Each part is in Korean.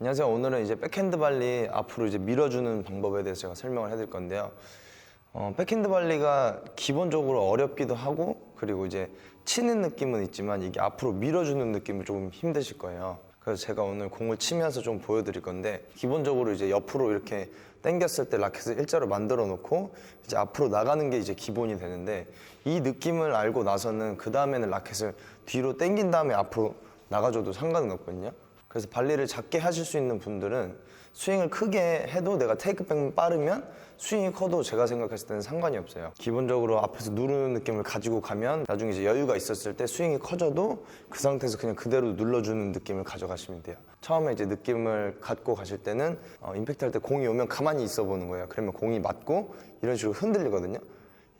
안녕하세요. 오늘은 이제 백핸드 발리 앞으로 이제 밀어주는 방법에 대해서 제가 설명을 해드릴 건데요. 어, 백핸드 발리가 기본적으로 어렵기도 하고 그리고 이제 치는 느낌은 있지만 이게 앞으로 밀어주는 느낌은 조금 힘드실 거예요. 그래서 제가 오늘 공을 치면서 좀 보여드릴 건데 기본적으로 이제 옆으로 이렇게 당겼을 때 라켓을 일자로 만들어 놓고 이제 앞으로 나가는 게 이제 기본이 되는데 이 느낌을 알고 나서는 그 다음에는 라켓을 뒤로 당긴 다음에 앞으로 나가줘도 상관은 없거든요. 그래서 발리를 작게 하실 수 있는 분들은 스윙을 크게 해도 내가 테이크백만 빠르면 스윙이 커도 제가 생각했을 때는 상관이 없어요. 기본적으로 앞에서 누르는 느낌을 가지고 가면 나중에 이제 여유가 있었을 때 스윙이 커져도 그 상태에서 그냥 그대로 눌러주는 느낌을 가져가시면 돼요. 처음에 이제 느낌을 갖고 가실 때는 어, 임팩트 할 때 공이 오면 가만히 있어 보는 거예요. 그러면 공이 맞고 이런 식으로 흔들리거든요.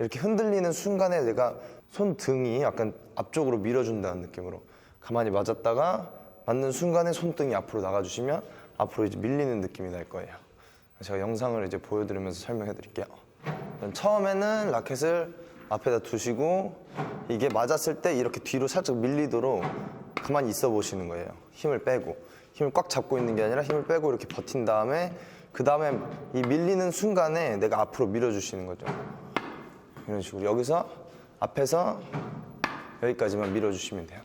이렇게 흔들리는 순간에 내가 손등이 약간 앞쪽으로 밀어준다는 느낌으로 가만히 맞았다가 맞는 순간에 손등이 앞으로 나가주시면 앞으로 이제 밀리는 느낌이 날 거예요. 제가 영상을 이제 보여드리면서 설명해 드릴게요. 처음에는 라켓을 앞에다 두시고 이게 맞았을 때 이렇게 뒤로 살짝 밀리도록 가만히 있어 보시는 거예요. 힘을 빼고 힘을 꽉 잡고 있는 게 아니라 힘을 빼고 이렇게 버틴 다음에 그 다음에 이 밀리는 순간에 내가 앞으로 밀어주시는 거죠. 이런 식으로 여기서 앞에서 여기까지만 밀어주시면 돼요.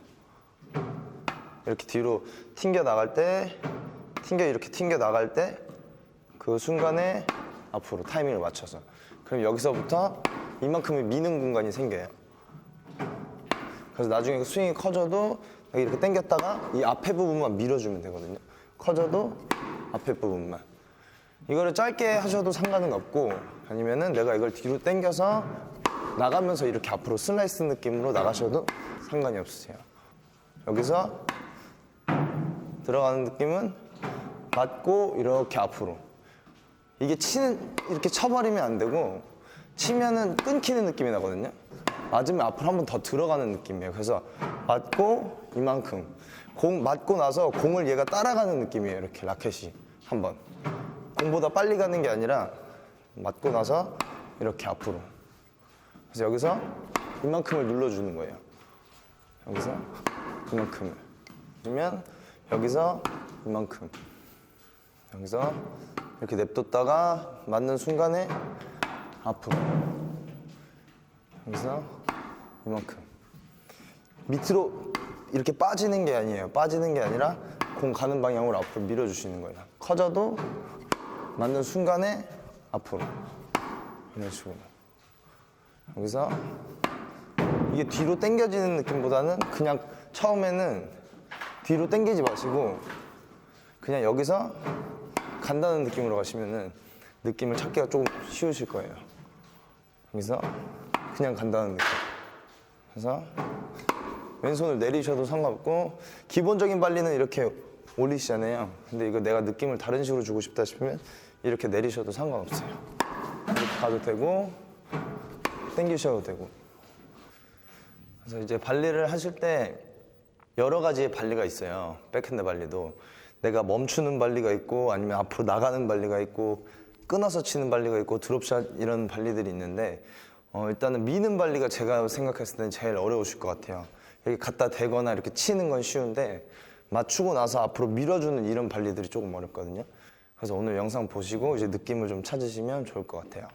이렇게 뒤로 튕겨 나갈 때 튕겨 이렇게 튕겨 나갈 때 그 순간에 앞으로 타이밍을 맞춰서 그럼 여기서부터 이만큼의 미는 공간이 생겨요. 그래서 나중에 그 스윙이 커져도 이렇게 당겼다가 이 앞에 부분만 밀어주면 되거든요. 커져도 앞에 부분만. 이거를 짧게 하셔도 상관은 없고 아니면은 내가 이걸 뒤로 당겨서 나가면서 이렇게 앞으로 슬라이스 느낌으로 나가셔도 상관이 없으세요. 여기서 들어가는 느낌은 맞고 이렇게 앞으로. 이게 치는 이렇게 쳐버리면 안 되고 치면은 끊기는 느낌이 나거든요. 맞으면 앞으로 한 번 더 들어가는 느낌이에요. 그래서 맞고 이만큼 공 맞고 나서 공을 얘가 따라가는 느낌이에요. 이렇게 라켓이 한 번. 공보다 빨리 가는 게 아니라 맞고 나서 이렇게 앞으로. 그래서 여기서 이만큼을 눌러주는 거예요. 여기서 이만큼을. 그러면 여기서 이만큼. 여기서 이렇게 냅뒀다가 맞는 순간에 앞으로. 여기서 이만큼. 밑으로 이렇게 빠지는 게 아니에요. 빠지는 게 아니라 공 가는 방향으로 앞으로 밀어주시는 거예요. 커져도 맞는 순간에 앞으로. 이런 식으로. 여기서 이게 뒤로 당겨지는 느낌보다는 그냥 처음에는 뒤로 당기지 마시고 그냥 여기서 간다는 느낌으로 가시면은 느낌을 찾기가 조금 쉬우실 거예요. 여기서 그냥 간다는 느낌. 그래서 왼손을 내리셔도 상관없고 기본적인 발리는 이렇게 올리시잖아요. 근데 이거 내가 느낌을 다른 식으로 주고 싶다 싶으면 이렇게 내리셔도 상관없어요. 이렇게 가도 되고 당기셔도 되고. 그래서 이제 발리를 하실 때 여러 가지의 발리가 있어요. 백핸드 발리도. 내가 멈추는 발리가 있고 아니면 앞으로 나가는 발리가 있고 끊어서 치는 발리가 있고 드롭샷 이런 발리들이 있는데 어, 일단은 미는 발리가 제가 생각했을 때는 제일 어려우실 것 같아요. 이렇게 갖다 대거나 이렇게 치는 건 쉬운데 맞추고 나서 앞으로 밀어주는 이런 발리들이 조금 어렵거든요. 그래서 오늘 영상 보시고 이제 느낌을 좀 찾으시면 좋을 것 같아요.